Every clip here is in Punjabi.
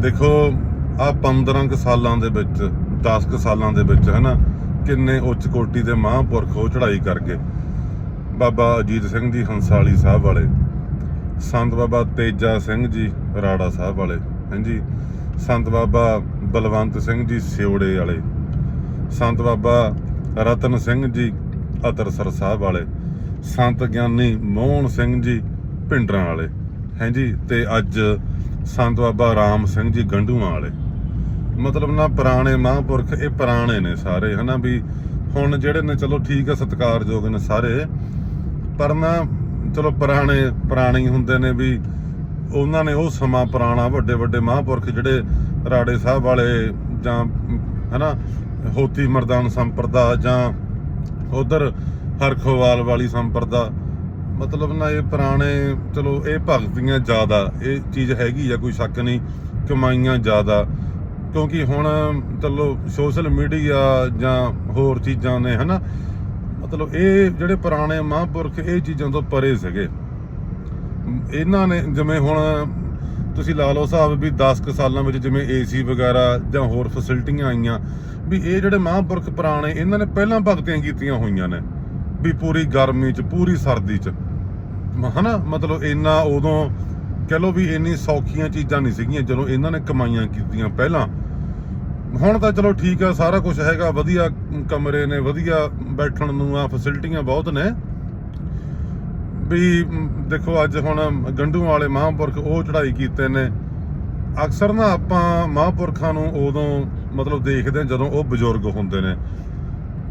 ਦੇਖੋ ਆ 15 ਕੁ ਸਾਲਾਂ ਦੇ ਵਿੱਚ 10 ਕੁ ਸਾਲਾਂ ਦੇ ਵਿੱਚ, ਹਨਾ, ਕਿੰਨੇ ਉੱਚ ਕੋਟੀ ਦੇ ਮਹਾਂਪੁਰਖ ਉਹ ਚੜ੍ਹਾਈ ਕਰ ਗਏ ਬਾਬਾ ਅਜੀਤ ਸਿੰਘ ਜੀ ਹੰਸਾਲੀ ਸਾਹਿਬ ਵਾਲੇ, ਸੰਤ ਬਾਬਾ ਤੇਜਾ ਸਿੰਘ ਜੀ ਰਾੜਾ ਸਾਹਿਬ ਵਾਲੇ, ਹਾਂਜੀ, ਸੰਤ ਬਾਬਾ ਬਲਵੰਤ ਸਿੰਘ ਜੀ ਸਿਉੜੇ ਵਾਲੇ, ਸੰਤ ਬਾਬਾ ਰਤਨ ਸਿੰਘ ਜੀ ਅਤਰਸਰ ਸਾਹਿਬ ਵਾਲੇ, ਸੰਤ ਗਿਆਨੀ ਮੋਹਨ ਸਿੰਘ ਜੀ ਭਿੰਡਰਾਂ ਵਾਲੇ, ਹਾਂਜੀ, ਤੇ ਅੱਜ ਸੰਤ ਬਾਬਾ ਰਾਮ ਸਿੰਘ ਜੀ ਗੰਡੂਆਂ ਵਾਲੇ। ਮਤਲਬ ਨਾ ਪੁਰਾਣੇ ਮਹਾਂਪੁਰਖ, ਇਹ ਪੁਰਾਣੇ ਨੇ ਸਾਰੇ, ਹਨਾ ਵੀ ਹੁਣ ਜਿਹੜੇ ਨੇ, ਚਲੋ ਠੀਕ ਹੈ ਸਤਿਕਾਰਯੋਗ ਨੇ ਸਾਰੇ, ਪਰ ਨਾ ਚਲੋ ਪੁਰਾਣੇ, ਪੁਰਾਣੀ ਹੁੰਦੇ ਨੇ ਵੀ ਉਹਨਾਂ ਨੇ ਉਹ ਸਮਾਂ ਪੁਰਾਣਾ, ਵੱਡੇ ਵੱਡੇ ਮਹਾਂਪੁਰਖ ਜਿਹੜੇ ਰਾੜੇ ਸਾਹਿਬ ਵਾਲੇ ਜਾਂ, ਹਨਾ, ਹੋਤੀ ਮਰਦਾਨ ਸੰਪਰਦਾ ਜਾਂ ਉਧਰ ਹਰਖੋਵਾਲ ਵਾਲੀ ਸੰਪਰਦਾ ਮਤਲਬ ਨਾ ਇਹ ਪੁਰਾਣੇ, ਚਲੋ ਇਹ ਭਗਤੀਆਂ ਜ਼ਿਆਦਾ, ਇਹ ਚੀਜ਼ ਹੈਗੀ ਆ, ਕੋਈ ਸ਼ੱਕ ਨਹੀਂ, ਕਮਾਈਆਂ ਜ਼ਿਆਦਾ। ਕਿਉਂਕਿ ਹੁਣ ਚਲੋ ਸੋਸ਼ਲ ਮੀਡੀਆ ਜਾਂ ਹੋਰ ਚੀਜ਼ਾਂ ਨੇ, ਹਨਾ? ਮਤਲਬ ਇਹ ਜਿਹੜੇ ਪੁਰਾਣੇ ਮਹਾਂਪੁਰਖ, ਇਹ ਚੀਜ਼ਾਂ ਤੋਂ ਪਰੇ ਸੀਗੇ। ਇਹਨਾਂ ਨੇ ਜਿਵੇਂ ਹੁਣ ਤੁਸੀਂ ਲਾ ਲਓ ਹਿਸਾਬ ਵੀ 10 ਕੁ ਸਾਲਾਂ ਵਿੱਚ ਜਿਵੇਂ ਏਸੀ ਵਗੈਰਾ ਜਾਂ ਹੋਰ ਫੈਸਿਲਿਟੀਆਂ ਆਈਆਂ, ਵੀ ਇਹ ਜਿਹੜੇ ਮਹਾਂਪੁਰਖ ਪੁਰਾਣੇ, ਇਹਨਾਂ ਨੇ ਪਹਿਲਾਂ ਭਗਤੀਆਂ ਕੀਤੀਆਂ ਹੋਈਆਂ ਨੇ। ਵੀ ਪੂਰੀ ਗਰਮੀ 'ਚ, ਪੂਰੀ ਸਰਦੀ 'ਚ। ਹਨਾ, ਮਤਲਬ ਇੰਨਾ ਉਦੋਂ ਕਹ ਲਓ ਵੀ ਇੰਨੀ ਸੌਖੀਆਂ ਚੀਜ਼ਾਂ ਨਹੀਂ ਸੀਗੀਆਂ, ਜਦੋਂ ਇਹਨਾਂ ਨੇ ਕਮਾਈਆਂ ਕੀਤੀਆਂ ਪਹਿਲਾਂ। ਹੁਣ ਤਾਂ ਚਲੋ ਠੀਕ ਆ, ਸਾਰਾ ਕੁਝ ਹੈਗਾ, ਵਧੀਆ ਕਮਰੇ ਨੇ, ਵਧੀਆ ਬੈਠਣ ਨੂੰ ਆ ਫੈਸਿਲਿਟੀਆਂ ਬਹੁਤ ਨੇ। ਵੀ ਦੇਖੋ ਅੱਜ ਹੁਣ ਗੰਡੂ ਵਾਲੇ ਮਹਾਂਪੁਰਖ ਉਹ ਚੜ੍ਹਾਈ ਕੀਤੇ ਨੇ। ਅਕਸਰ ਨਾ ਆਪਾਂ ਮਹਾਂਪੁਰਖਾਂ ਨੂੰ ਉਦੋਂ ਮਤਲਬ ਦੇਖਦੇ ਹਾਂ ਜਦੋਂ ਉਹ ਬਜ਼ੁਰਗ ਹੁੰਦੇ ਨੇ।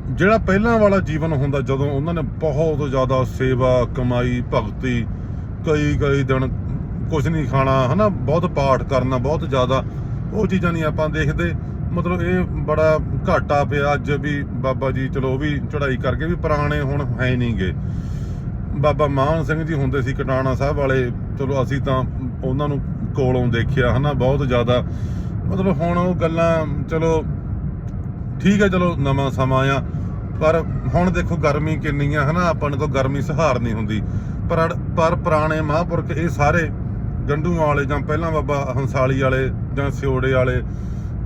ਜਿਹੜਾ ਪਹਿਲਾਂ ਵਾਲਾ ਜੀਵਨ ਹੁੰਦਾ ਜਦੋਂ ਉਹਨਾਂ ਨੇ ਬਹੁਤ ਜ਼ਿਆਦਾ ਸੇਵਾ, ਕਮਾਈ, ਭਗਤੀ, ਕਈ ਕਈ ਦਿਨ ਕੁਝ ਨਹੀਂ ਖਾਣਾ, ਹਨਾ, ਬਹੁਤ ਪਾਠ ਕਰਨਾ, ਬਹੁਤ ਜ਼ਿਆਦਾ ਉਹ ਚੀਜ਼ਾਂ ਨਹੀਂ ਆਪਾਂ ਦੇਖਦੇ। ਮਤਲਬ ਇਹ ਬੜਾ ਘਾਟਾ ਪਿਆ ਅੱਜ ਵੀ ਬਾਬਾ ਜੀ, ਚਲੋ ਉਹ ਵੀ ਚੜ੍ਹਾਈ ਕਰਕੇ ਵੀ ਪੁਰਾਣੇ ਹੁਣ ਹੈ ਨਹੀਂਗੇ। ਬਾਬਾ ਮਾਨ ਸਿੰਘ ਜੀ ਹੁੰਦੇ ਸੀ ਕਟਾਣਾ ਸਾਹਿਬ ਵਾਲੇ, ਚਲੋ ਅਸੀਂ ਤਾਂ ਉਹਨਾਂ ਨੂੰ ਕੋਲੋਂ ਦੇਖਿਆ, ਹਨਾ, ਬਹੁਤ ਜ਼ਿਆਦਾ। ਮਤਲਬ ਹੁਣ ਉਹ ਗੱਲਾਂ, ਚਲੋ ਠੀਕ ਹੈ, ਚਲੋ ਨਵਾਂ ਸਮਾਂ ਆ। ਪਰ ਹੁਣ ਦੇਖੋ ਗਰਮੀ ਕਿੰਨੀ ਆ, ਹਨਾ? ਆਪਾਂ ਨੂੰ ਤਾਂ ਗਰਮੀ ਸਹਾਰ ਨਹੀਂ ਹੁੰਦੀ। ਪਰ ਪਰ ਪੁਰਾਣੇ ਮਹਾਂਪੁਰਖ ਇਹ ਸਾਰੇ ਗੰਡੂਆਂ ਵਾਲੇ ਜਾਂ ਪਹਿਲਾਂ ਬਾਬਾ ਹੰਸਾਲੀ ਵਾਲੇ ਜਾਂ ਸਿਓੜੇ ਵਾਲੇ,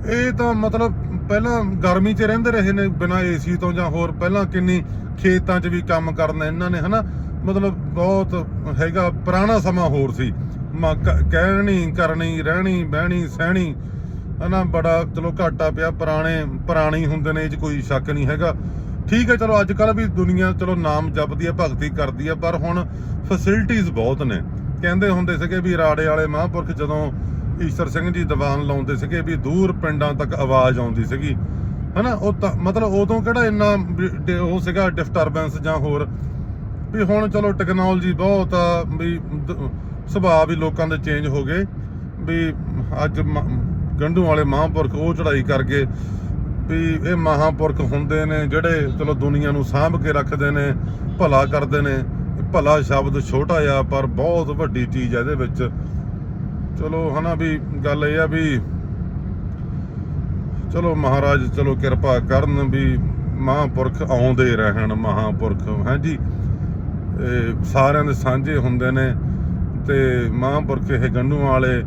ਇਹ ਤਾਂ ਮਤਲਬ ਪਹਿਲਾਂ ਗਰਮੀ 'ਚ ਰਹਿੰਦੇ ਰਹੇ ਨੇ ਬਿਨਾਂ ਏਸੀ ਤੋਂ ਜਾਂ ਹੋਰ ਪਹਿਲਾਂ ਕਿੰਨੀ ਖੇਤਾਂ 'ਚ ਵੀ ਕੰਮ ਕਰਨਾ ਇਹਨਾਂ ਨੇ, ਹਨਾ? ਮਤਲਬ ਬਹੁਤ ਹੈਗਾ, ਪੁਰਾਣਾ ਸਮਾਂ ਹੋਰ ਸੀ। ਮ- ਕਹਿਣੀ, ਕਰਨੀ, ਰਹਿਣੀ, ਬਹਿਣੀ, ਸਹਿਣੀ ਹਨਾ, ਬੜਾ ਚਲੋ ਘਾਟਾ ਪਿਆ, ਪੁਰਾਣੇ, ਪੁਰਾਣੀ ਹੁੰਦੇ ਨੇ, ਇਹ 'ਚ ਕੋਈ ਸ਼ੱਕ ਨਹੀਂ ਹੈਗਾ। ਠੀਕ ਹੈ, ਚਲੋ ਅੱਜ ਕੱਲ ਵੀ ਦੁਨੀਆ ਚਲੋ ਨਾਮ ਜਪਦੀ ਹੈ, ਭਗਤੀ ਕਰਦੀ ਹੈ, ਪਰ ਹੁਣ ਫੈਸਿਲਿਟੀਆਂ ਬਹੁਤ ਨੇ। ਕਹਿੰਦੇ ਹੁੰਦੇ ਸੀਗੇ ਵੀ ਰਾੜੇ ਵਾਲੇ ਮਹਾਂਪੁਰਖ ਜਦੋਂ ਈਸ਼ਰ ਸਿੰਘ ਜੀ ਦੀਵਾਨ ਲਾਉਂਦੇ ਸੀਗੇ ਵੀ ਦੂਰ ਪਿੰਡਾਂ ਤੱਕ ਆਵਾਜ਼ ਆਉਂਦੀ ਸੀਗੀ। ਹਨਾ, ਉਹ ਤਾਂ, ਮਤਲਬ ਉਦੋਂ ਕਿਹੜਾ ਇੰਨਾ ਵੀ ਉਹ ਸੀਗਾ ਡਿਸਟਰਬੈਂਸ ਜਾਂ ਹੋਰ। ਵੀ ਹੁਣ ਚਲੋ ਟੈਕਨੋਲੋਜੀ ਬਹੁਤ ਆ, ਵੀ ਦ- ਸੁਭਾਅ ਵੀ ਲੋਕਾਂ ਦੇ ਚੇਂਜ ਹੋ ਗਏ। ਵੀ ਅੱਜ ਮ- ਗੰਢੂ ਵਾਲੇ ਮਹਾਂਪੁਰਖ ਉਹ ਚੜ੍ਹਾਈ ਕਰਕੇ ਵੀ ਇਹ ਮਹਾਂਪੁਰਖ ਹੁੰਦੇ ਨੇ ਜਿਹੜੇ ਚਲੋ ਦੁਨੀਆ ਨੂੰ ਸਾਂਭ ਕੇ ਰੱਖਦੇ ਨੇ, ਭਲਾ ਕਰਦੇ ਨੇ। ਭਲਾ ਸ਼ਬਦ ਛੋਟਾ ਆ, ਪਰ ਬਹੁਤ ਵੱਡੀ ਚੀਜ਼ ਹੈ ਇਹਦੇ ਵਿੱਚ। ਚਲੋ ਹਨਾ ਵੀ ਗੱਲ ਇਹ ਆ ਵੀ ਚਲੋ ਮਹਾਰਾਜ ਚਲੋ ਕਿਰਪਾ ਕਰਨ ਵੀ ਮਹਾਂਪੁਰਖ ਆਉਂਦੇ ਰਹਿਣ, ਮਹਾਂਪੁਰਖ। ਹਾਂਜੀ, ਇਹ ਸਾਰਿਆਂ ਦੇ ਸਾਂਝੇ ਹੁੰਦੇ ਨੇ ਤੇ ਮਹਾਂਪੁਰਖ ਇਹ ਗੰਢੂਆਂ ਵਾਲੇ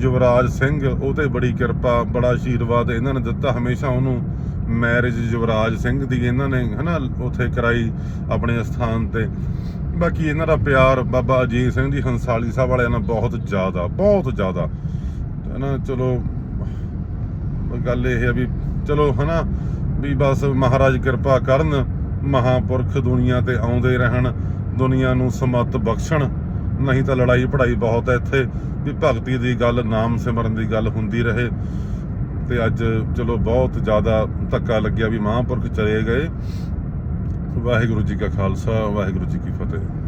ਯੁਵਰਾਜ ਸਿੰਘ, ਉਹ ਤੇ ਬੜੀ ਕਿਰਪਾ, ਬੜਾ ਆਸ਼ੀਰਵਾਦ ਇਹਨਾਂ ਨੇ ਦਿੱਤਾ। ਹਮੇਸ਼ਾ ਉਹਨੂੰ ਮੈਰਿਜ ਯੁਵਰਾਜ ਸਿੰਘ ਦੀ ਇਹਨਾਂ ਨੇ, ਹਨਾ, ਉਥੇ ਕਰਾਈ ਆਪਣੇ ਸਥਾਨ ਤੇ। ਬਾਕੀ ਇਹਨਾਂ ਦਾ ਪਿਆਰ ਬਾਬਾ ਅਜੀਤ ਸਿੰਘ ਜੀ ਹੰਸਾਲੀ ਸਾਹਿਬ ਵਾਲਿਆਂ ਨਾਲ ਬਹੁਤ ਜ਼ਿਆਦਾ ਬਹੁਤ ਜ਼ਿਆਦਾ। ਹਨਾ, ਚਲੋ, ਗੱਲ ਇਹ ਹੈ ਵੀ ਚਲੋ, ਹਨਾ, ਵੀ ਬਸ ਮਹਾਰਾਜ ਕਿਰਪਾ ਕਰਨ, ਮਹਾਪੁਰਖ ਦੁਨੀਆ ਤੇ ਆਉਂਦੇ ਰਹਿਣ, ਦੁਨੀਆ ਨੂੰ ਸਮਤ ਬਖਸ਼ਣ। ਨਹੀਂ ਤਾਂ ਲੜਾਈ ਪੜਾਈ ਬਹੁਤ ਹੈ ਇੱਥੇ, ਵੀ ਭਗਤੀ ਦੀ ਗੱਲ, ਨਾਮ ਸਿਮਰਨ ਦੀ ਗੱਲ ਹੁੰਦੀ ਰਹੇ। ਤੇ ਅੱਜ ਚਲੋ ਬਹੁਤ ਜ਼ਿਆਦਾ ਧੱਕਾ ਲੱਗਿਆ ਵੀ ਮਹਾਂਪੁਰਖ ਚਲੇ ਗਏ। ਵਾਹਿਗੁਰੂ ਜੀ ਕਾ ਖਾਲਸਾ, ਵਾਹਿਗੁਰੂ ਜੀ ਕੀ ਫਤਿਹ।